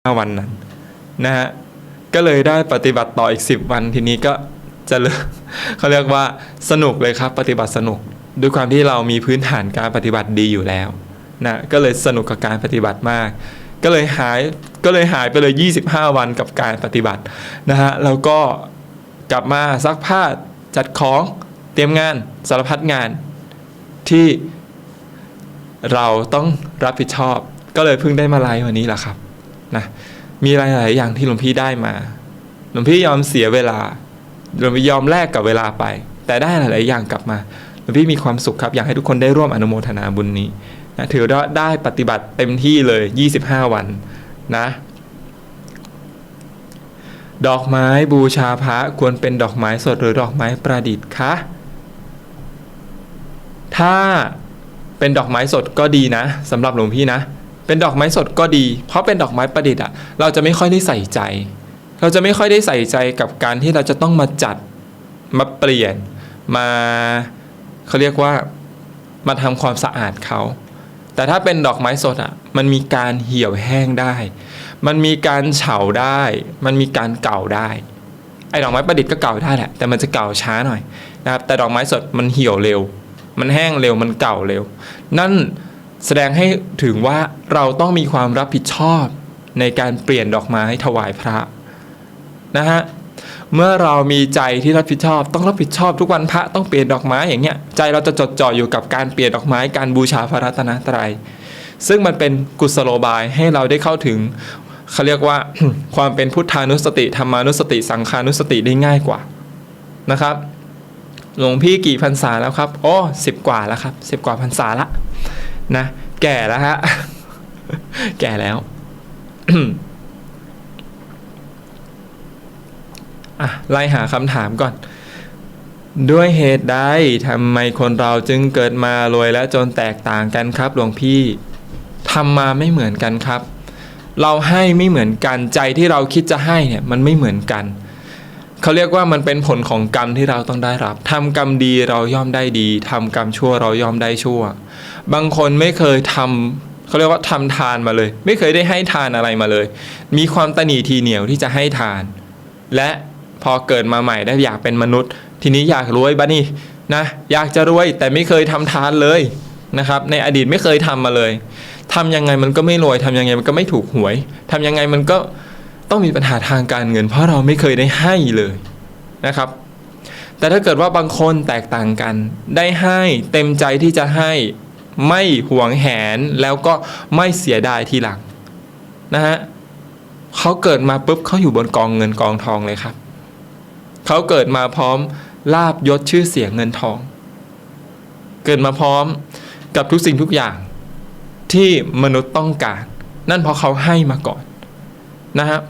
25วันนั้นนะฮะก็เลยได้ปฏิบัติต่ออีก 10 วันทีนี้ก็จะเลิกเขาเรียกว่าสนุกเลยครับ ปฏิบัติสนุก ด้วยความที่เรามีพื้นฐานการปฏิบัติดีอยู่แล้วนะก็เลยสนุกกับการปฏิบัติมาก ก็เลยหายก็เลยหายไปเลย 25 วันกับการปฏิบัตินะฮะแล้วก็กลับมาซักผ้าจัดของเตรียมงานสารพัดงานที่เราต้องรับผิดชอบ ก็เลยเพิ่งได้มาไลฟ์วันนี้แหละครับ นะมีหลายๆอย่างที่หลวงพี่ได้มา หลวงพี่ยอมเสียเวลาหลวงพี่ยอมแลกกับเวลาไป แต่ได้หลายๆอย่างกลับมาหลวงพี่มีความสุขครับอยากให้ทุกคนได้ร่วมอนุโมทนาบุญนี้นะถือว่าได้ปฏิบัติเต็มที่เลย 25 วันนะดอกไม้บูชาพระควรเป็นดอกไม้สดหรือดอกไม้ประดิษฐ์คะถ้าเป็นดอกไม้สดก็ดีนะสำหรับหลวงพี่นะ เป็นดอกไม้สดก็ดี เพราะเป็นดอกไม้ประดิษฐ์อะเราจะไม่ค่อยได้ใส่ใจ เราจะไม่ค่อยได้ใส่ใจกับการที่เราจะต้องมาจัดมาเปลี่ยนมาเขาเรียกว่ามาทำความสะอาดเขาแต่ถ้าเป็นดอกไม้สดอะมันมีการเหี่ยวแห้งได้ มันมีการเฉาได้ มันมีการเก่าได้ ไอ้ดอกไม้ประดิษฐ์ก็เก่าได้แหละ แต่มันจะเก่าช้าหน่อยนะครับ แต่ดอกไม้สดมันเหี่ยวเร็ว มันแห้งเร็ว มันเก่าเร็ว นั่น แสดงให้ถึงว่าเราต้องมีความรับผิดชอบในการเปลี่ยนดอกไม้ถวายพระนะฮะเมื่อเรามีใจที่รับผิดชอบ ต้องรับผิดชอบทุกวันพระต้องเปลี่ยนดอกไม้อย่างเงี้ยใจเราจะจดจ่ออยู่กับการเปลี่ยนดอกไม้การบูชาพระรัตนตรัย ซึ่งมันเป็นกุศโลบายให้เราได้เข้าถึงเขาเรียกว่าความเป็นพุทธานุสติธรรมานุสติ สังขานุสติได้ง่ายกว่านะครับ หลวงพี่กี่พรรษาแล้วครับ โอ้สิบกว่าแล้วครับสิบกว่าพรรษาละ นะแก่แล้วฮะ แก่แล้วอะไล่หาคำถามก่อน ด้วยเหตุใดทำไมคนเราจึงเกิดมารวยและจนแตกต่างกันครับหลวงพี่ทำมาไม่เหมือนกันครับ เราให้ไม่เหมือนกันใจที่เราคิดจะให้เนี่ย มันไม่เหมือนกัน เขาเรียกว่ามันเป็นผลของกรรมที่เราต้องได้รับทำกรรมดีเราย่อมได้ดีทำกรรมชั่วเราย่อมได้ชั่ว บางคนไม่เคยทำเขาเรียกว่าทำทานมาเลย ไม่เคยได้ให้ทานอะไรมาเลย มีความตนีทีเหนียวที่จะให้ทาน และพอเกิดมาใหม่ได้อยากเป็นมนุษย์ ทีนี้อยากรวยบ้านี่นะอยากจะรวยแต่ไม่เคยทำทานเลยนะครับในอดีตไม่เคยทำมาเลยทำยังไงมันก็ไม่รวยทำยังไงมันก็ไม่ถูกหวยทำยังไงมันก็ ต้องมีปัญหาทางการเงิน เพราะเราไม่เคยได้ให้เลยนะครับ แต่ถ้าเกิดว่าบางคนแตกต่างกัน ได้ให้เต็มใจที่จะให้ไม่หวงแหนแล้วก็ไม่เสียดายทีหลังนะฮะเขาเกิดมาปุ๊บเขาอยู่บนกองเงินกองทองเลยครับเขาเกิดมาพร้อมลาบยศชื่อเสียงเงินทอง เกิดมาพร้อมกับทุกสิ่งทุกอย่างที่มนุษย์ต้องการ นั่นเพราะเขาให้มาก่อนนะฮะ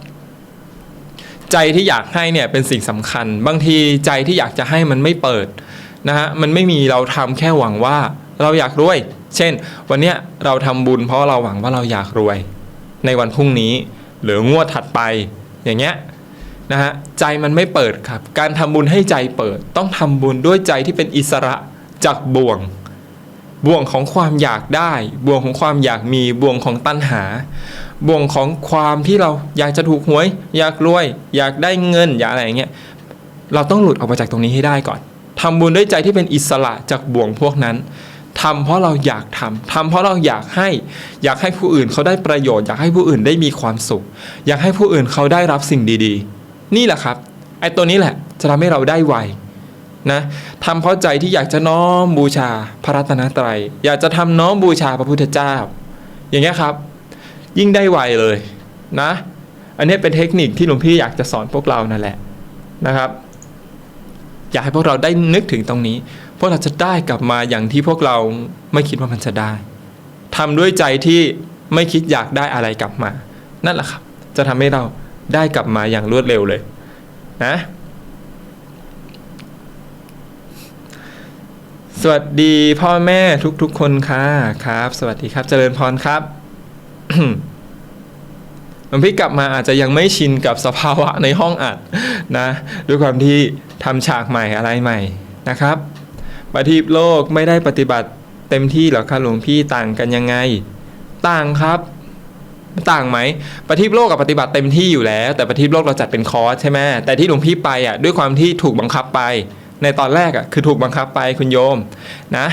ใจที่อยากให้เนี่ยเป็นสิ่งสำคัญ บางทีใจที่อยากจะให้มันไม่เปิดนะฮะมันไม่มีเราทำแค่หวังว่าเราอยากรวย เช่น วันเนี้ยเราทำบุญเพราะเราหวังว่าเราอยากรวย ในวันพรุ่งนี้หรืองวดถัดไปอย่างเงี้ยนะฮะใจมันไม่เปิดครับ การทำบุญให้ใจเปิด ต้องทำบุญด้วยใจที่เป็นอิสระจากบ่วง บ่วงของความอยากได้ บ่วงของความอยากมีบ่วงของตัณหา บ่วงของความที่เราอยากจะถูกหวย อยากรวย อยากได้เงินอยากอะไรอย่างเงี้ยเราต้องหลุดออกมาจากตรงนี้ให้ได้ก่อนทำบุญด้วยใจที่เป็นอิสระจากบ่วงพวกนั้นทำเพราะเราอยากทำทำเพราะเราอยากให้ อยากให้ผู้อื่นเขาได้ประโยชน์ อยากให้ผู้อื่นได้มีความสุข อยากให้ผู้อื่นเขาได้รับสิ่งดีๆ นี่แหละครับไอ้ตัวนี้แหละจะทำให้เราได้ไวนะทำเพราะใจที่อยากจะน้อมบูชาพระรัตนตรัย อยากจะทำน้อมบูชาพระพุทธเจ้า อย่างเงี้ยครับ ยิ่งได้ไวเลยนะ อันนี้เป็นเทคนิคที่หลวงพี่อยากจะสอนพวกเรานั่นแหละนะครับ อยากให้พวกเราได้นึกถึงตรงนี้ พวกเราจะได้กลับมาอย่างที่พวกเราไม่คิดว่ามันจะได้ทำด้วยใจที่ไม่คิดอยากได้อะไรกลับมา นั่นแหละครับ จะทำให้เราได้กลับมาอย่างรวดเร็วเลย นะสวัสดีพ่อแม่ทุกๆคนค่ะครับ สวัสดีครับเจริญพรครับ หลวงพี่กลับมาอาจจะยังไม่ชินกับสภาวะในห้องอัดนะ ด้วยความที่ทำฉากใหม่อะไรใหม่นะครับปฏิบโลกไม่ได้ปฏิบัติเต็มที่หรอครับหลวงพี่ต่างกันยังไง ต่างครับต่างไหมปฏิบโลกกับปฏิบัติเต็มที่อยู่แล้ว แต่ปฏิบโลกเราจัดเป็นคอร์สใช่ไหมแต่ที่หลวงพี่ไปอะด้วยความที่ถูกบังคับไป ในตอนแรกอะคือถูกบังคับไปคุณโยมนะ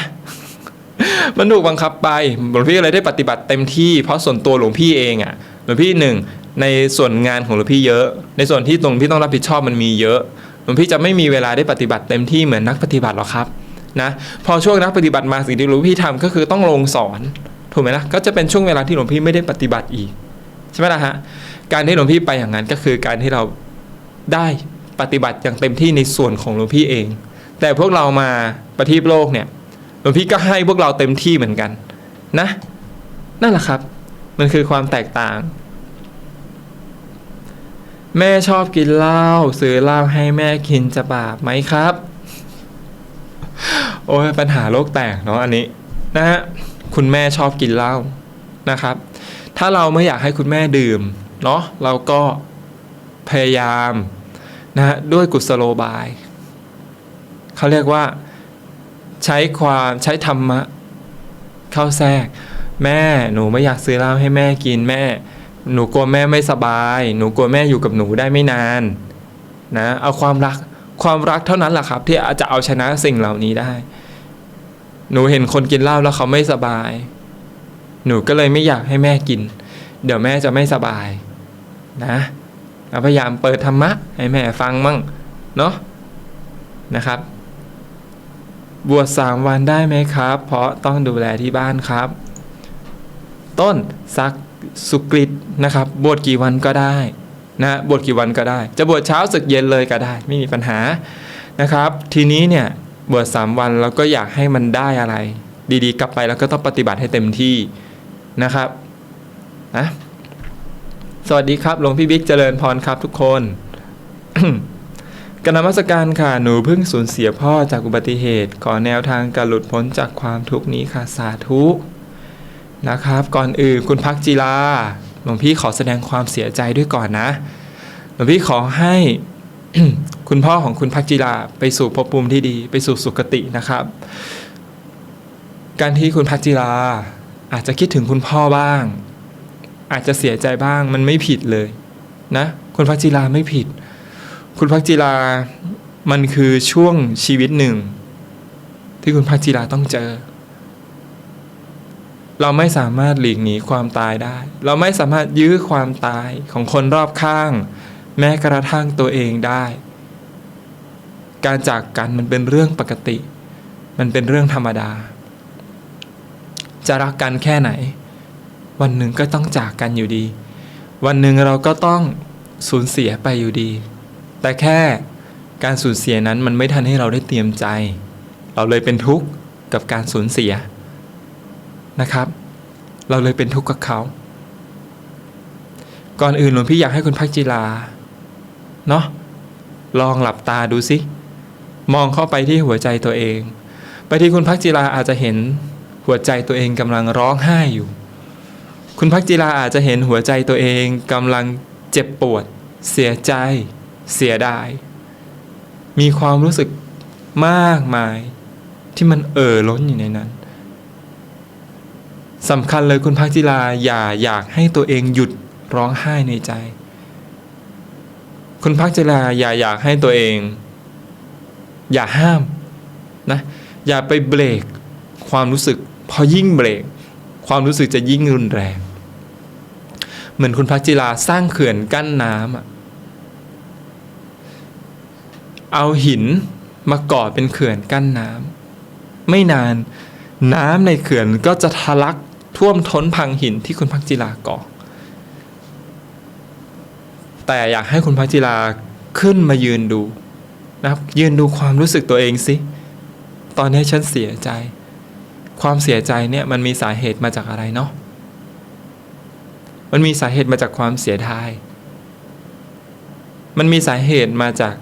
มันถูกบังคับไปหลวงพี่เลยได้ปฏิบัติเต็มที่ เพราะส่วนตัวหลวงพี่เองอะหลวงพี่หนึ่งในส่วนงานของหลวงพี่เยอะ ในส่วนที่ตรงพี่ต้องรับผิดชอบมันมีเยอะหลวงพี่จะไม่มีเวลาได้ปฏิบัติเต็มที่เหมือนนักปฏิบัติหรอกครับนะพอช่วงนักปฏิบัติมาสิ่งที่หลวงพี่ทำก็คือต้องลงสอนถูกไหมล่ะก็จะเป็นช่วงเวลาที่หลวงพี่ไม่ได้ปฏิบัติอีกใช่ไหมล่ะฮะการที่หลวงพี่ไปอย่างนั้นก็คือการที่เราได้ปฏิบัติอย่างเต็มที่ในส่วนของหลวงพี่เอง แต่พวกเรามาปฏิบัติโลกเนี่ย ลวงพี่ก็ให้พวกเราเต็มที่เหมือนกัน นะ นั่นแหละครับ มันคือความแตกต่าง แม่ชอบกินเหล้าซื้อเหล้าให้แม่กินจะบาปไหมครับ โอ้ยปัญหาโลกแตกเนาะอันนี้ นะฮะคุณแม่ชอบกินเหล้านะครับ ถ้าเราไม่อยากให้คุณแม่ดื่ม เนาะเราก็พยายามนะฮะด้วยกุศโลบายเขาเรียกว่า ใช้ความใช้ธรรมะเข้าแทรก แม่หนูไม่อยากซื้อเหล้าให้แม่กินแม่ หนูกลัวแม่ไม่สบาย หนูกลัวแม่อยู่กับหนูได้ไม่นานนะเอาความรักความรักเท่านั้นแหละครับ ที่จะเอาชนะสิ่งเหล่านี้ได้ หนูเห็นคนกินเหล้าแล้วเขาไม่สบาย หนูก็เลยไม่อยากให้แม่กิน เดี๋ยวแม่จะไม่สบาย นะพยายามเปิดธรรมะให้แม่ฟังมั่งเนาะนะครับ บวชสามวันได้ไหมครับ เพราะต้องดูแลที่บ้านครับ ต้นซักสุกฤตนะครับบวชกี่วันก็ได้นะบวชกี่วันก็ได้ จะบวชเช้าสึกเย็นเลยก็ได้ ไม่มีปัญหานะครับ ทีนี้เนี่ยบวชสามวันเราก็อยากให้มันได้อะไร ดีๆ กลับไปแล้วก็ต้องปฏิบัติให้เต็มที่นะครับนะสวัสดีครับหลวงพี่บิ๊กเจริญพรครับทุกคน กนมัสการค่ะ หนูเพิ่งสูญเสียพ่อจากอุบัติเหตุ ขอแนวทางการหลุดพ้นจากความทุกข์นี้ค่ะ สาธุ นะครับ ก่อนอื่นคุณพักจีลา หลวงพี่ขอแสดงความเสียใจด้วยก่อนนะ หลวงพี่ขอให้ คุณพ่อของคุณพักจีลาไปสู่ภพภูมิที่ดี ไปสู่สุคตินะครับ การที่คุณพักจีลา อาจจะคิดถึงคุณพ่อบ้าง อาจจะเสียใจบ้าง มันไม่ผิดเลย นะ คุณพักจีลาไม่ผิด คุณพักจีลา มันคือช่วงชีวิตหนึ่ง ที่คุณพักจีลาต้องเจอ เราไม่สามารถหลีกหนีความตายได้ เราไม่สามารถยื้อความตายของคนรอบข้าง แม้กระทั่งตัวเองได้ การจากกันมันเป็นเรื่องปกติ มันเป็นเรื่องธรรมดา จะรักกันแค่ไหน วันหนึ่งก็ต้องจากกันอยู่ดี วันหนึ่งเราก็ต้องสูญเสียไปอยู่ดี แต่แค่การสูญเสียนั้นมันไม่ทันให้เราได้เตรียมใจ เราเลยเป็นทุกข์กับการสูญเสียนะครับ เราเลยเป็นทุกข์กับเขา ก่อนอื่นหลวงพี่อยากให้คุณพักจิลาเนาะลองหลับตาดูสิมองเข้าไปที่หัวใจตัวเองไปที่คุณพักจิลาอาจจะเห็นหัวใจตัวเองกำลังร้องไห้อยู่ คุณพักจิลาอาจจะเห็นหัวใจตัวเองกำลังเจ็บปวด เสียใจ เสียดาย มีความรู้สึกมากมาย ที่มันเอ่อล้นอยู่ในนั้นสำคัญเลยคุณพักจิลาอย่าอยากให้ตัวเองหยุดร้องไห้ในใจ คุณพักจิลาอย่าอยากให้ตัวเอง อย่าห้ามนะอย่าไปเบรกความรู้สึก พอยิ่งเบรก ความรู้สึกจะยิ่งรุนแรง เหมือนคุณพักจิลาสร้างเขื่อนกั้นน้ำอะ เอาหินมาก่อเป็นเขื่อนกั้นน้ำไม่นานน้ำในเขื่อนก็จะทะลักท่วมท้นพังหินที่คุณพักจิลาก่อ แต่อยากให้คุณพักจิลาขึ้นมายืนดูนะครับ ยืนดูความรู้สึกตัวเองสิ ตอนนี้ฉันเสียใจ ความเสียใจเนี่ยมันมีสาเหตุมาจากอะไรเนาะ มันมีสาเหตุมาจากความเสียดาย มันมีสาเหตุมาจาก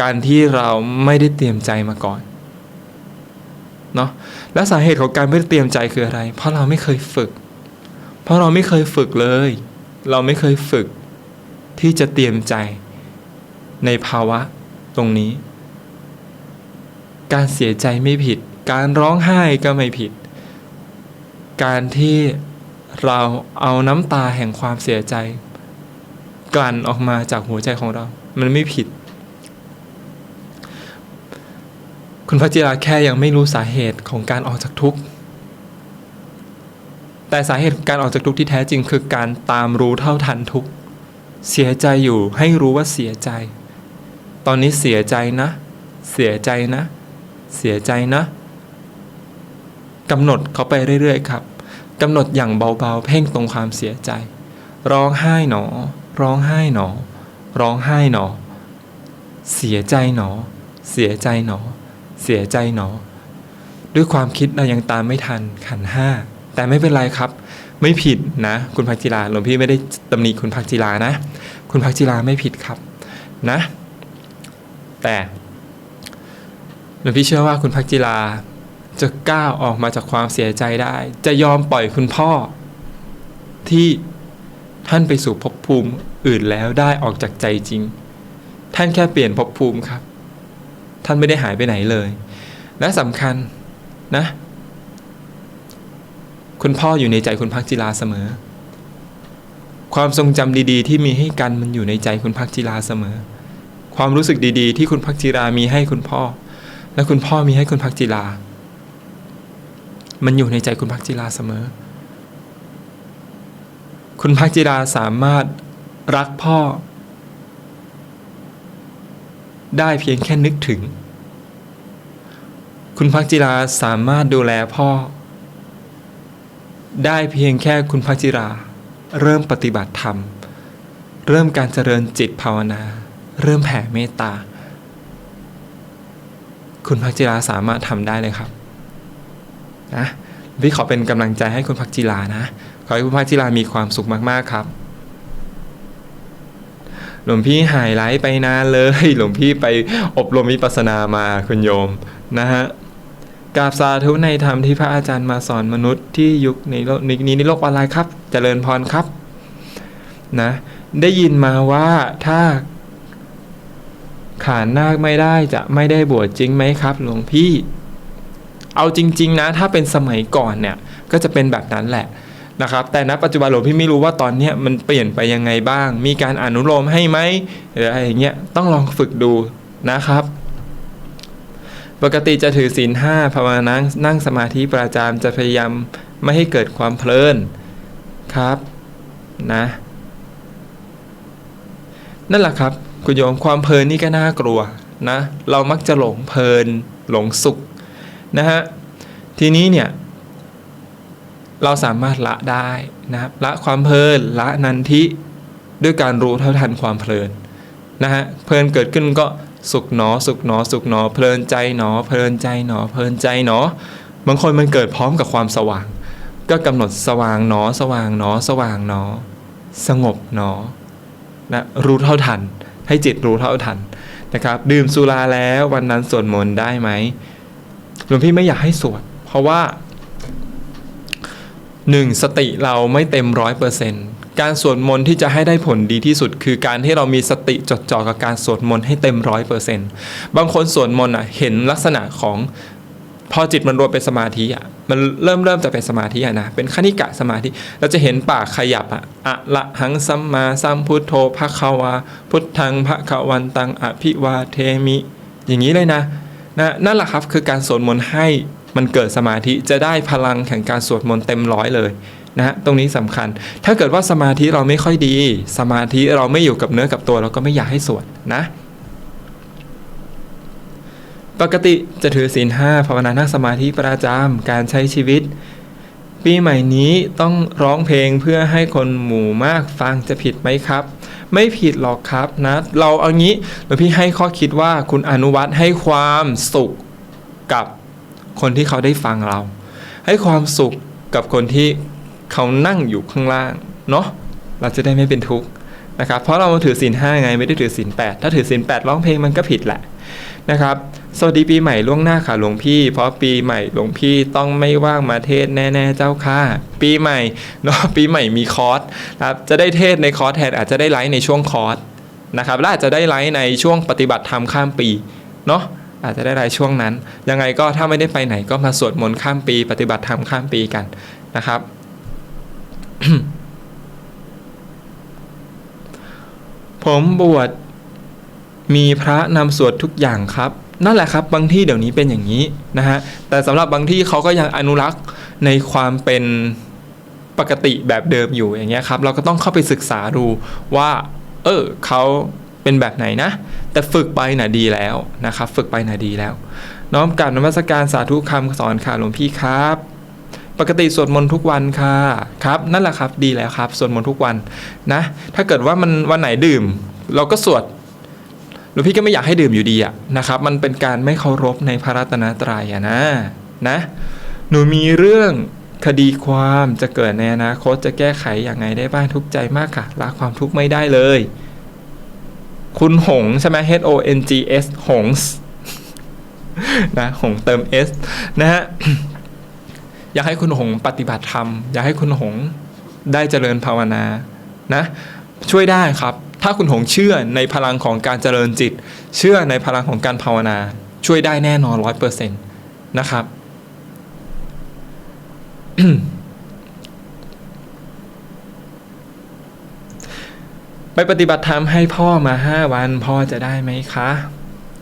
การที่เราไม่ได้เตรียมใจมาก่อนเนาะและสาเหตุของการไม่ได้เตรียมใจคืออะไร เพราะเราไม่เคยฝึก เพราะเราไม่เคยฝึกเลย เราไม่เคยฝึก ที่จะเตรียมใจในภาวะตรงนี้ การเสียใจไม่ผิด การร้องไห้ก็ไม่ผิด การที่เราเอาน้ำตาแห่งความเสียใจ กลั่นออกมาจากหัวใจของเรา มันไม่ผิด คุณพัชจิราแค่ยังไม่รู้สาเหตุของการออกจากทุกข์ แต่สาเหตุของการออกจากทุกข์ที่แท้จริงคือการตามรู้เท่าทันทุกข์ เสียใจอยู่ให้รู้ว่าเสียใจ ตอนนี้เสียใจนะ เสียใจนะ เสียใจนะกำหนดเขาไปเรื่อยๆครับกำหนดอย่างเบาๆ เพ่งตรงความเสียใจ ร้องไห้หนอ ร้องไห้หนอ ร้องไห้หนอ เสียใจหนอ เสียใจหนอ เสียใจหนอ ด้วยความคิดเรายังตามไม่ทันขันห้าแต่ไม่เป็นไรครับ ไม่ผิดนะ คุณพักจิราหลวงพี่ไม่ได้ตำหนิคุณพักจิรานะ คุณพักจิราไม่ผิดครับนะ แต่หลวงพี่เชื่อว่าคุณพักจิราจะก้าวออกมาจากความเสียใจได้ จะยอมปล่อยคุณพ่อ ที่ท่านไปสู่ภพภูมิอื่นแล้วได้ออกจากใจจริง ท่านแค่เปลี่ยนภพภูมิครับ ท่านไม่ได้หายไปไหนเลย และสำคัญนะ คุณพ่ออยู่ในใจคุณพักจิราเสมอ ความทรงจำดี ๆ ที่มีให้กันมันอยู่ในใจคุณพักจิราเสมอ ความรู้สึกดี ๆ ที่คุณพักจิรามีให้คุณพ่อ และคุณพ่อมีให้คุณพักจิรามันอยู่ในใจคุณพักจิราเสมอ คุณพักจิราสามารถรักพ่อ ได้เพียงแค่นึกถึง คุณพักจิราสามารถดูแลพ่อ ได้เพียงแค่คุณพักจิรา เริ่มปฏิบัติธรรม เริ่มการเจริญจิตภาวนา เริ่มแผ่เมตตา คุณพักจิราสามารถทำได้เลยครับนะพี่ขอเป็นกำลังใจให้คุณพักจิรานะ ขอให้คุณพักจิรามีความสุขมากๆครับ หลวงพี่หายไลฟ์ไปนานเลย หลวงพี่ไปอบรมวิปัสสนามาคุณโยมนะฮะกราบสาธุในธรรมที่พระอาจารย์มาสอนมนุษย์ที่ยุคในโลกนี้ในโลกออนไลน์ครับเจริญพรครับนะได้ยินมาว่าถ้าขานนาคไม่ได้จะไม่ได้บวชจริงไหมครับ หลวงพี่ เอาจริง ๆ นะ ถ้าเป็นสมัยก่อนเนี่ย ก็จะเป็นแบบนั้นแหละ นะครับแต่ณปัจจุบันหลวงพี่ไม่รู้ว่าตอนนี้มันเปลี่ยนไปยังไงบ้าง มีการอนุโลมให้ไหมหรืออะไรอย่างเงี้ยต้องลองฝึกดูนะครับปกติจะถือศีลห้าภาวนานั่งนั่งสมาธิประจำจะพยายามไม่ให้เกิดความเพลินครับนะนั่นแหละครับ คุณโยมความเพลินนี่ก็น่ากลัวนะ เรามักจะหลงเพลินหลงสุขนะฮะทีนี้เนี่ย เราสามารถละได้นะครับละความเพลินละนันทิด้วยการรู้เท่าทันความเพลินนะฮะเพลินเกิดขึ้นก็สุขหนอ สุขหนอ สุขหนอ เพลินใจหนอ เพลินใจหนอ เพลินใจหนอบางคนมันเกิดพร้อมกับความสว่าง ก็กำหนดสว่างหนอ สว่างหนอ สว่างหนอ สงบหนอนะรู้เท่าทัน ให้จิตรู้เท่าทันนะครับ ดื่มสุราแล้ววันนั้นสวดมนต์ได้ไหมหลวงพี่ไม่อยากให้สวด เพราะว่า หนึ่งสติเราไม่เต็มร้อยเปอร์เซนต์การสวดมนต์ที่จะให้ได้ผลดีที่สุด คือการที่เรามีสติจดจ่อกับการสวดมนต์ให้เต็มร้อยเปอร์เซนต์บางคนสวดมนต์อะเห็นลักษณะของพอจิตมันรวมเป็นสมาธิอะมันเริ่มเริ่มจะเป็นสมาธิอะนะเป็นคณิกะสมาธิเราจะเห็นปากขยับอะอะละหังสัมมาสัมพุทโธภะคะวา พุทธังภะคะวันตังอภิวาเทมิ อย่างนี้เลยนะนะนั่นแหละครับคือการสวดมนต์ให้ มันเกิดสมาธิจะได้พลังแห่งการสวดมนต์เต็มร้อยเลยนะฮะตรงนี้สำคัญ ถ้าเกิดว่าสมาธิเราไม่ค่อยดี สมาธิเราไม่อยู่กับเนื้อกับตัวเราก็ไม่อยากให้สวดนะ ปกติจะถือศีลห้าภาวนานั่งสมาธิประจำการใช้ชีวิต ปีใหม่นี้ต้องร้องเพลงเพื่อให้คนหมู่มากฟังจะผิดไหมครับ ไม่ผิดหรอกครับนะ เราเอางี้หลวงพี่ให้ข้อคิดว่าคุณอนุวัตให้ความสุขกับ คนที่เขาได้ฟังเรา ให้ความสุขกับคนที่เขานั่งอยู่ข้างล่างเนาะเราจะได้ไม่เป็นทุกข์นะครับเพราะเราถือศีลห้าไงไม่ได้ถือศีลแปดถ้าถือศีลแปดร้องเพลงมันก็ผิดแหละนะครับสวัสดีปีใหม่ล่วงหน้าค่ะหลวงพี่ เพราะปีใหม่หลวงพี่ต้องไม่ว่างมาเทศแน่ๆเจ้าค่ะ ปีใหม่เนาะปีใหม่มีคอร์สครับจะได้เทศในคอร์สแทนอาจจะได้ไลฟ์ในช่วงคอร์สนะครับและอาจจะได้ไลฟ์ในช่วงปฏิบัติธรรมข้ามปีเนาะ อาจจะได้ไลฟ์ช่วงนั้น ยังไงก็ถ้าไม่ได้ไปไหนก็มาสวดมนต์ข้ามปี ปฏิบัติธรรมข้ามปีกันนะครับ ผมบวชมีพระนำสวดทุกอย่างครับ นั่นแหละครับบางที่เดี๋ยวนี้เป็นอย่างนี้นะฮะแต่สำหรับบางที่เขาก็ยังอนุรักษ์ในความเป็นปกติแบบเดิมอยู่อย่างเงี้ยครับ เราก็ต้องเข้าไปศึกษาดูว่า เออเขา เป็นแบบไหนนะ แต่ฝึกไปน่ะดีแล้วนะครับ ฝึกไปน่ะดีแล้ว น้อมกราบนมัสการสาธุคำสอนค่ะหลวงพี่ครับ ปกติสวดมนต์ทุกวันค่ะครับ นั่นแหละครับดีแล้วครับสวดมนต์ทุกวันนะ ถ้าเกิดว่ามันวันไหนดื่ม เราก็สวดหลวงพี่ก็ไม่อยากให้ดื่มอยู่ดีอะนะครับ มันเป็นการไม่เคารพในพระรัตนตรัยอะนะนะ หนูมีเรื่องคดีความจะเกิดในอนาคตจะแก้ไขอย่างไงได้บ้างทุกใจมากค่ะละความทุกข์ไม่ได้เลย คุณหงใช่ไหม H O N G S หงส์นะหงเติม S นะฮะอยากให้คุณหงปฏิบัติธรรม อยากให้คุณหงได้เจริญภาวนานะช่วยได้ครับ ถ้าคุณหงเชื่อในพลังของการเจริญจิต เชื่อในพลังของการภาวนา ช่วยได้แน่นอนร้อยเปอร์เซ็นต์นะครับ ไปปฏิบัติธรรมให้พ่อมาห้าวันพ่อจะได้ไหมคะ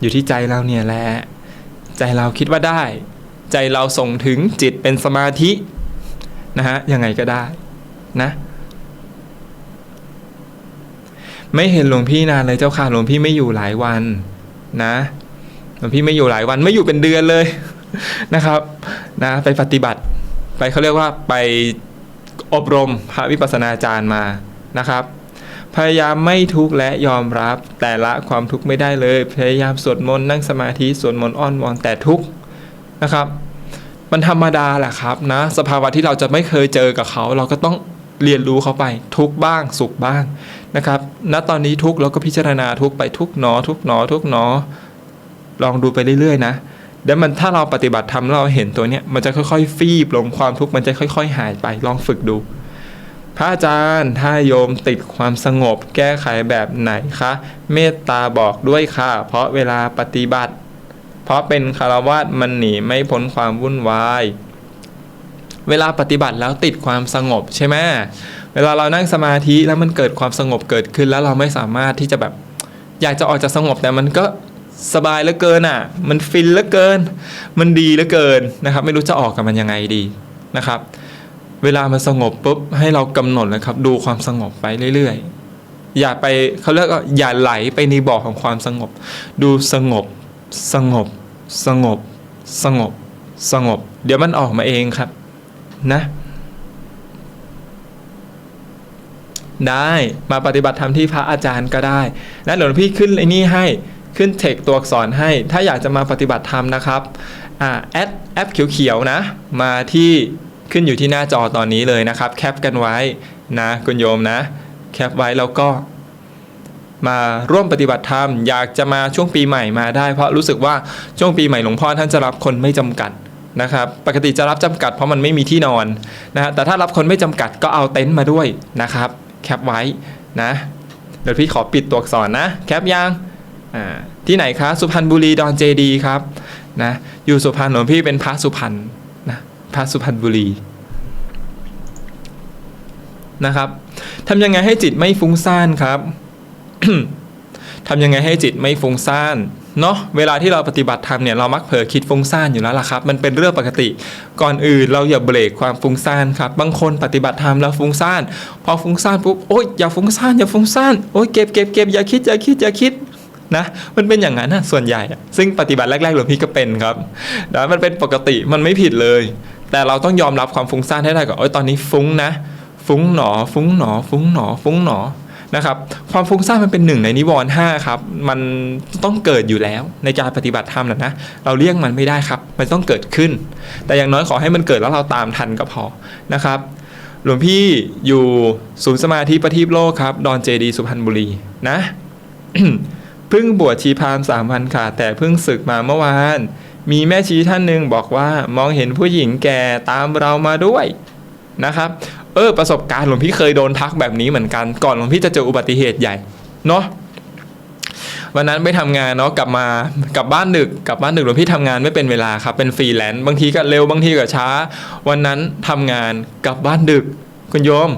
อยู่ที่ใจเราเนี่ยแหละ ใจเราคิดว่าได้ ใจเราส่งถึงจิตเป็นสมาธินะฮะยังไงก็ได้นะ ไม่เห็นหลวงพี่นานเลยเจ้าค่ะหลวงพี่ไม่อยู่หลายวันนะหลวงพี่ไม่อยู่หลายวันไม่อยู่เป็นเดือนเลยนะครับนะไปปฏิบัติ ไปเขาเรียกว่าไปอบรมพระวิปัสสนาจารย์มานะครับ พยายามไม่ทุกข์และยอมรับ แต่ละความทุกข์ไม่ได้เลย พยายามสวดมนต์นั่งสมาธิสวดมนต์อ้อนวอนแต่ทุกข์นะครับ มันธรรมดาแหละครับนะ สภาวะที่เราจะไม่เคยเจอกับเขา เราก็ต้องเรียนรู้เขาไปทุกข์บ้างสุขบ้างนะครับณตอนนี้ทุกข์เราก็พิจารณาทุกข์ไปทุกข์หนอ ทุกข์หนอ ทุกข์หนอ ลองดูไปเรื่อยๆนะเดี๋ยวมันถ้าเราปฏิบัติทำแล้วเราเห็นตัวเนี้ยมันจะค่อยๆ ฟีบลงความทุกข์มันจะค่อย ๆ หายไปลองฝึกดู พระอาจารย์ถ้าโยมติดความสงบแก้ไขแบบไหนคะ เมตตาบอกด้วยค่ะ เพราะเวลาปฏิบัติ เพราะเป็นคารวาสมันหนีไม่พ้นความวุ่นวาย เวลาปฏิบัติแล้วติดความสงบใช่ไหมเวลาเรานั่งสมาธิแล้วมันเกิดความสงบเกิดขึ้นแล้วเราไม่สามารถที่จะแบบ อยากจะออกจากสงบแต่มันก็สบายเหลือเกินอะ มันฟินเหลือเกิน มันดีเหลือเกินนะครับ ไม่รู้จะออกกับมันยังไงดีนะครับ เวลามันสงบปุ๊บให้เรากำหนดนะครับ ดูความสงบไปเรื่อยๆ อย่าไปเขาเรียกว่าอย่าไหลไปในบ่อของความสงบ ดูสงบ สงบ สงบ สงบ สงบ เดี๋ยวมันออกมาเองครับ นะ ได้มาปฏิบัติธรรมที่พระอาจารย์ก็ได้นะเดี๋ยวพี่ขึ้นไอ้นี่ให้ขึ้นเทคตัวอักษรให้ ถ้าอยากจะมาปฏิบัติธรรมนะครับอ่าแอดแอปเขียวๆนะ มาที่ ขึ้นอยู่ที่หน้าจอตอนนี้เลยนะครับ แคปกันไว้นะคุณโยมนะ แคปไว้แล้วก็ มาร่วมปฏิบัติธรรม อยากจะมาช่วงปีใหม่มาได้ เพราะรู้สึกว่าช่วงปีใหม่หลวงพ่อท่านจะรับคนไม่จำกัดนะครับปกติจะรับจำกัดเพราะมันไม่มีที่นอนนะฮะแต่ถ้ารับคนไม่จำกัดก็เอาเต็นท์มาด้วยนะครับ แคปไว้นะเดี๋ยวพี่ขอปิดตัวอักษรนะ แคปยังที่ไหนคะสุพรรณบุรีดอนเจดีครับนะอยู่สุพรรณหลวงพี่เป็นพระสุพรรณ พระสุพรรณบุรีนะครับทำยังไงให้จิตไม่ฟุ้งซ่านครับทำยังไงให้จิตไม่ฟุ้งซ่านเนาะเวลาที่เราปฏิบัติธรรมเนี่ยเรามักเผลอคิดฟุ้งซ่านอยู่แล้วล่ะครับ มันเป็นเรื่องปกติ ก่อนอื่นเราอย่าเบรกความฟุ้งซ่านครับ บางคนปฏิบัติธรรมแล้วฟุ้งซ่าน พอฟุ้งซ่านปุ๊บโอ๊ยอย่าฟุ้งซ่านอย่าฟุ้งซ่านโอ๊ยเก็บเก็บเก็บอย่าคิดอย่าคิดอย่าคิดนะมันเป็นอย่างนั้นนะส่วนใหญ่ ซึ่งปฏิบัติแรกๆหลวงพี่ก็เป็นครับนะมันเป็นปกติมันไม่ผิดเลย แต่เราต้องยอมรับความฟุ้งซ่านให้ได้ก่อนโอ๊ยตอนนี้ฟุ้งนะ ฟุ้งหนอ ฟุ้งหนอ ฟุ้งหนอ ฟุ้งหนอนะครับความฟุ้งซ่านมันเป็นหนึ่งในนิวรณ์ห้าครับ มันต้องเกิดอยู่แล้วในการปฏิบัติธรรมนะนะเราเลี่ยงมันไม่ได้ครับ มันต้องเกิดขึ้น แต่อย่างน้อยขอให้มันเกิดแล้วเราตามทันก็พอนะครับ หลวงพี่อยู่ศูนย์สมาธิประทีปโลกครับ ดอนเจดีสุพรรณบุรีนะเพิ่งบวชชีพามสามวันค่ะ แต่เพิ่งศึกมาเมื่อวาน มีแม่ชีท่านหนึ่งบอกว่ามองเห็นผู้หญิงแก่ตามเรามาด้วยนะครับ เออประสบการณ์หลวงพี่เคยโดนทักแบบนี้เหมือนกัน ก่อนหลวงพี่จะเจออุบัติเหตุใหญ่เนาะวันนั้นไปทำงานเนาะกลับมากลับบ้านดึกกลับบ้านดึกหลวงพี่ทำงานไม่เป็นเวลาครับเป็นฟรีแลนซ์บางทีก็เร็วบางทีก็ช้า วันนั้นทำงานกลับบ้านดึก คุณโยม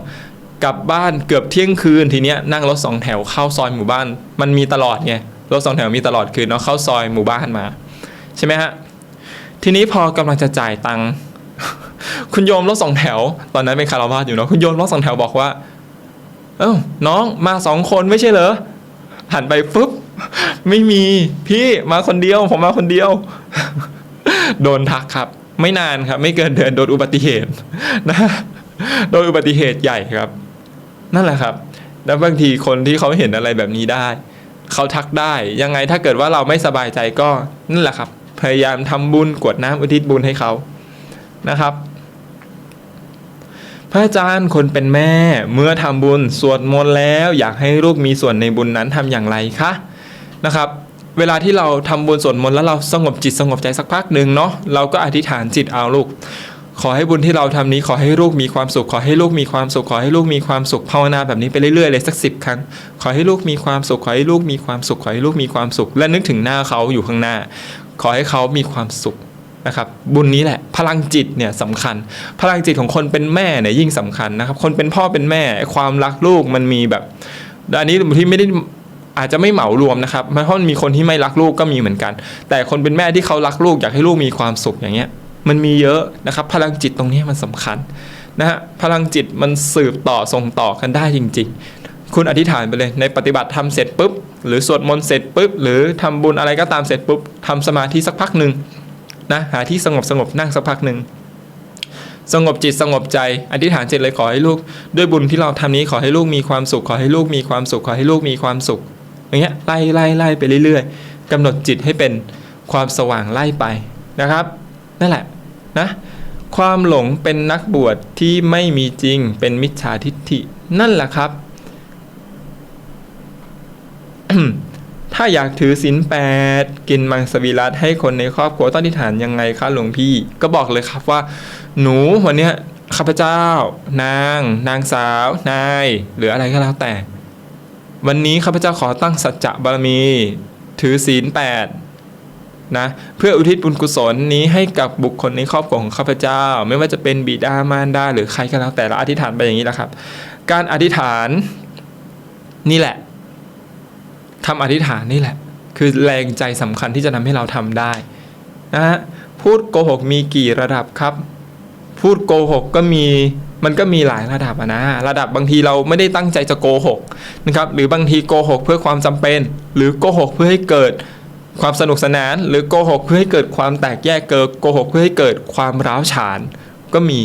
กลับบ้านเกือบเที่ยงคืนทีเนี้ยนั่งรถสองแถวเข้าซอยหมู่บ้าน มันมีตลอดไงรถสองแถวมีตลอดคืนเนาะเข้าซอยหมู่บ้านมา ใช่ไหมฮะ ทีนี้พอกำลังจะจ่ายตังค์คุณโยมรถสองแถว ตอนนั้นเป็นคาราวาสอยู่เนาะคุณโยมรถสองแถวบอกว่า เอ้าน้องมาสองคนไม่ใช่เหรอหันไปปุ๊บไม่มีพี่มาคนเดียวผมมาคนเดียว โดนทักครับ ไม่นานครับ ไม่เกินเดือนโดนอุบัติเหตุนะโดนอุบัติเหตุใหญ่ครับ นั่นแหละครับแล้วบางทีคนที่เขาเห็นอะไรแบบนี้ได้ เขาทักได้ยังไงถ้าเกิดว่าเราไม่สบายใจก็นั่นแหละครับ พยายามทำบุญกวดน้ำอุทิศบุญให้เขานะครับ พระอาจารย์คนเป็นแม่เมื่อทำบุญสวดมนต์แล้ว อยากให้ลูกมีส่วนในบุญนั้นทำอย่างไรคะนะครับ เวลาที่เราทำบุญสวดมนต์แล้วเราสงบจิตสงบใจสักพักหนึ่งเนาะเราก็อธิษฐานจิตเอาลูกขอให้บุญที่เราทำนี้ขอให้ลูกมีความสุข ขอให้ลูกมีความสุข ขอให้ลูกมีความสุขภาวนาแบบนี้ไปเรื่อยๆเลยสักสิบครั้ง ขอให้ลูกมีความสุข ขอให้ลูกมีความสุข ขอให้ลูกมีความสุข และนึกถึงหน้าเขาอยู่ข้างหน้า ขอให้เขามีความสุขนะครับบุญนี้แหละพลังจิตเนี่ยสำคัญ พลังจิตของคนเป็นแม่เนี่ยยิ่งสำคัญนะครับ คนเป็นพ่อเป็นแม่ความรักลูกมันมีแบบอันนี้ที่ไม่ได้อาจจะไม่เหมารวมนะครับเพราะมันมีคนที่ไม่รักลูกก็มีเหมือนกัน แต่คนเป็นแม่ที่เขารักลูกอยากให้ลูกมีความสุขอย่างเงี้ย มันมีเยอะนะครับ พลังจิตตรงนี้มันสำคัญนะฮะพลังจิตมันสืบต่อส่งต่อกันได้จริง ๆ คุณอธิษฐานไปเลยในปฏิบัติทำเสร็จปุ๊บ หรือสวดมนต์เสร็จปุ๊บหรือทำบุญอะไรก็ตามเสร็จปุ๊บทำสมาธิสักพักหนึ่งนะหาที่สงบสงบนั่งสักพักหนึ่งสงบจิตสงบใจอธิษฐานเสร็จเลยขอให้ลูก ด้วยบุญที่เราทำนี้ขอให้ลูกมีความสุข ขอให้ลูกมีความสุข ขอให้ลูกมีความสุข อย่างเงี้ยไล่ไล่ไล่ไปเรื่อยๆกำหนดจิตให้เป็นความสว่างไล่ไปนะครับนั่นแหละนะความหลงเป็นนักบวชที่ไม่มีจริงเป็นมิจฉาทิฏฐินั่นแหละครับ ถ้าอยากถือศีลแปดกินมังสวิรัตให้คนในครอบครัวต้องอธิษฐานยังไงคะหลวงพี่ ก็บอกเลยครับว่า หนูวันเนี้ยข้าพเจ้า นาง นางสาว นาย หรืออะไรก็แล้วแต่ วันนี้ข้าพเจ้าขอตั้งสัจจะบารมี ถือศีลแปดนะเพื่ออุทิศบุญกุศลนี้ให้กับบุคคลในครอบครัวของข้าพเจ้า ไม่ว่าจะเป็นบิดามารดาหรือใครก็แล้วแต่เราอธิษฐานไปอย่างนี้แหละครับ การอธิษฐานนี่แหละ คำอธิษฐานนี่แหละ คือแรงใจสำคัญที่จะทำให้เราทำได้นะฮะพูดโกหกมีกี่ระดับครับ พูดโกหกก็มีมันก็มีหลายระดับนะ ระดับบางทีเราไม่ได้ตั้งใจจะโกหกนะครับหรือบางทีโกหกเพื่อความจำเป็น หรือโกหกเพื่อให้เกิดความสนุกสนาน หรือโกหกเพื่อให้เกิดความแตกแยกเกิดโกหกเพื่อให้เกิดความร้าวฉาน ก็มี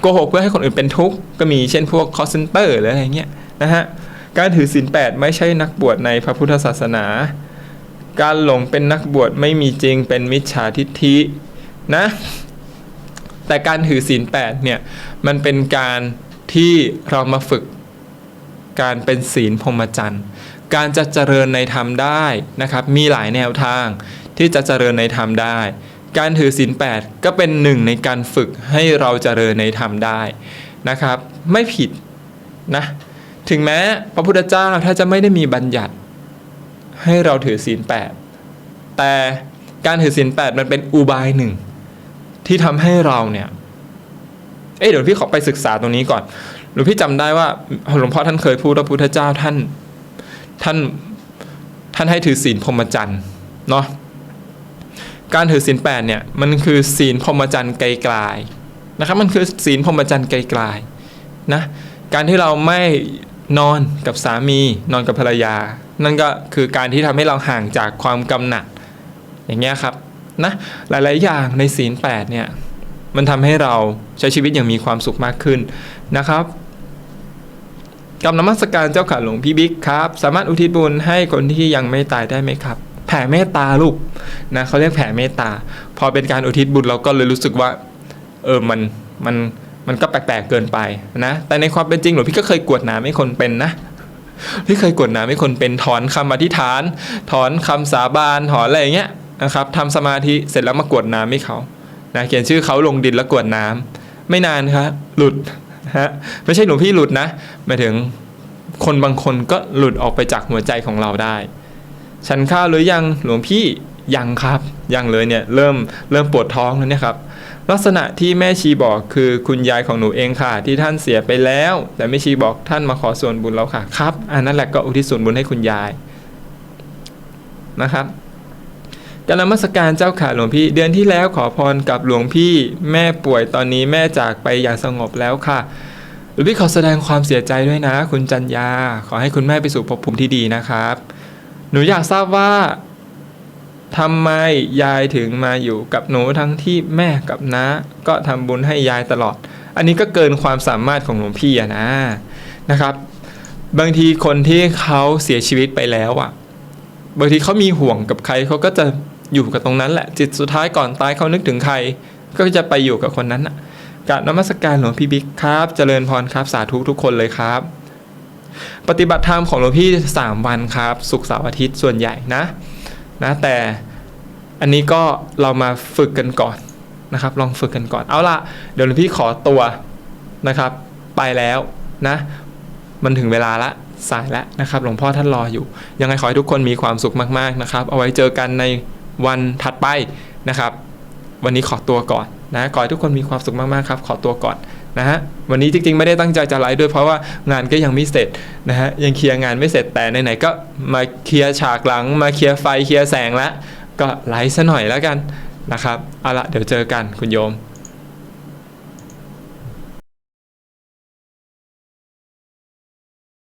โกหกเพื่อให้คนอื่นเป็นทุกข์ก็มีเช่นพวกคอสเซนเตอร์หรืออะไรเงี้ยนะฮะ การถือศีลแปดไม่ใช่นักบวชในพระพุทธศาสนา การหลงเป็นนักบวชไม่มีจริงเป็นมิจฉาทิฏฐินะ แต่การถือศีลแปดเนี่ยมันเป็นการที่เรามาฝึกการเป็นศีลพรหมจรรย์ การจะเจริญในธรรมได้นะครับ มีหลายแนวทางที่จะเจริญในธรรมได้ การถือศีลแปดก็เป็นหนึ่งในการฝึกให้เราเจริญในธรรมได้นะครับ ไม่ผิดนะ ถึงแม้พระพุทธเจ้าถ้าจะไม่ได้มีบัญญัติ ให้เราถือศีลแปดแต่การถือศีลแปดมันเป็นอุบายหนึ่ง ที่ทำให้เราเนี่ยเอ้ยเดี๋ยวพี่ขอไปศึกษาตรงนี้ก่อนหลวงพี่จำได้ว่าหลวงพ่อท่านเคยพูดว่าพุทธเจ้าท่าน ท่านท่านให้ถือศีลพรหมจรรย์เนาะการถือศีลแปดเนี่ยมันคือศีลพรหมจรรย์ไกลๆนะครับมันคือศีลพรหมจรรย์ไกลๆนะการที่เราไม่ นอนกับสามี นอนกับภรรยา นั่นก็คือการที่ทำให้เราห่างจากความกำหนัด อย่างเงี้ยครับนะหลาย ๆ อย่างในศีลแปดเนี่ยมันทำให้เราใช้ชีวิตอย่างมีความสุขมากขึ้นนะครับกับนมัสการเจ้าขาหลวงพี่บิ๊กครับ สามารถอุทิศบุญให้คนที่ยังไม่ตายได้ไหมครับ แผ่เมตตาลูกนะเขาเรียกแผ่เมตตา พอเป็นการอุทิศบุญเราก็เลยรู้สึกว่า เออมันมัน มันก็แปลกๆเกินไปนะ แต่ในความเป็นจริงหลวงพี่ก็เคยกวดน้ำให้คนเป็นนะพี่เคยกวดน้ำให้คนเป็นถอนคำอธิษฐาน ถอนคำสาบานถอนอะไรอย่างเงี้ยนะครับทำสมาธิเสร็จแล้วมากวดน้ำให้เขานะเขียนชื่อเขาลงดินแล้วกวดน้ำไม่นานครับหลุดฮะไม่ใช่หลวงพี่หลุดนะหมายถึงคนบางคนก็หลุดออกไปจากหัวใจของเราได้ ฉันข้าวหรือยังหลวงพี่ ยังครับยังเลยเนี่ยเริ่มเริ่มปวดท้องแล้วเนี่ยครับลักษณะที่แม่ชีบอกคือคุณยายของหนูเองค่ะ ที่ท่านเสียไปแล้ว แต่แม่ชีบอกท่านมาขอส่วนบุญเราค่ะครับอันนั้นแหละก็อุทิศส่วนบุญให้คุณยายนะครับการมสการเจ้าค่ะหลวงพี่ เดือนที่แล้วขอพรกับหลวงพี่ แม่ป่วยตอนนี้แม่จากไปอย่างสงบแล้วค่ะหลวงพี่ขอแสดงความเสียใจด้วยนะ คุณจันยา ขอให้คุณแม่ไปสู่ภพภูมิที่ดีนะครับ หนูอยากทราบว่า ทำไมยายถึงมาอยู่กับหนูทั้งที่แม่กับน้าก็ทำบุญให้ยายตลอด อันนี้ก็เกินความสามารถของหลวงพี่อะนะนะครับ บางทีคนที่เขาเสียชีวิตไปแล้วอะบางทีเขามีห่วงกับใครเขาก็จะอยู่กับตรงนั้นแหละ จิตสุดท้ายก่อนตายเขานึกถึงใคร ก็จะไปอยู่กับคนนั้นอะกราบนมัสการหลวงพี่บิ๊กครับ เจริญพรครับสาธุทุกคนเลยครับ ปฏิบัติธรรมของหลวงพี่ 3 วันครับศุกร์เสาร์อาทิตย์ส่วนใหญ่นะ นะแต่อันนี้ก็เรามาฝึกกันก่อนนะครับ ลองฝึกกันก่อนเอาละเดี๋ยวหลวงพี่ขอตัวนะครับ ไปแล้วนะ มันถึงเวลาละสายแล้วนะครับ หลวงพ่อท่านรออยู่ ยังไงขอให้ทุกคนมีความสุขมากๆนะครับ เอาไว้เจอกันในวันถัดไปนะครับ วันนี้ขอตัวก่อนนะขอให้ทุกคนมีความสุขมากๆครับ ขอตัวก่อน นะฮะวันนี้จริงๆ ไม่ได้ตั้งใจจะไลฟ์ด้วยเพราะว่างานก็ยังไม่เสร็จนะฮะยังเคลียร์งานไม่เสร็จแต่ไหนๆก็มาเคลียร์ฉากหลัง มาเคลียร์ไฟเคลียร์แสงแล้วก็ไลฟ์ซะหน่อยแล้วกันนะครับเอาละเดี๋ยวเจอกันคุณโยม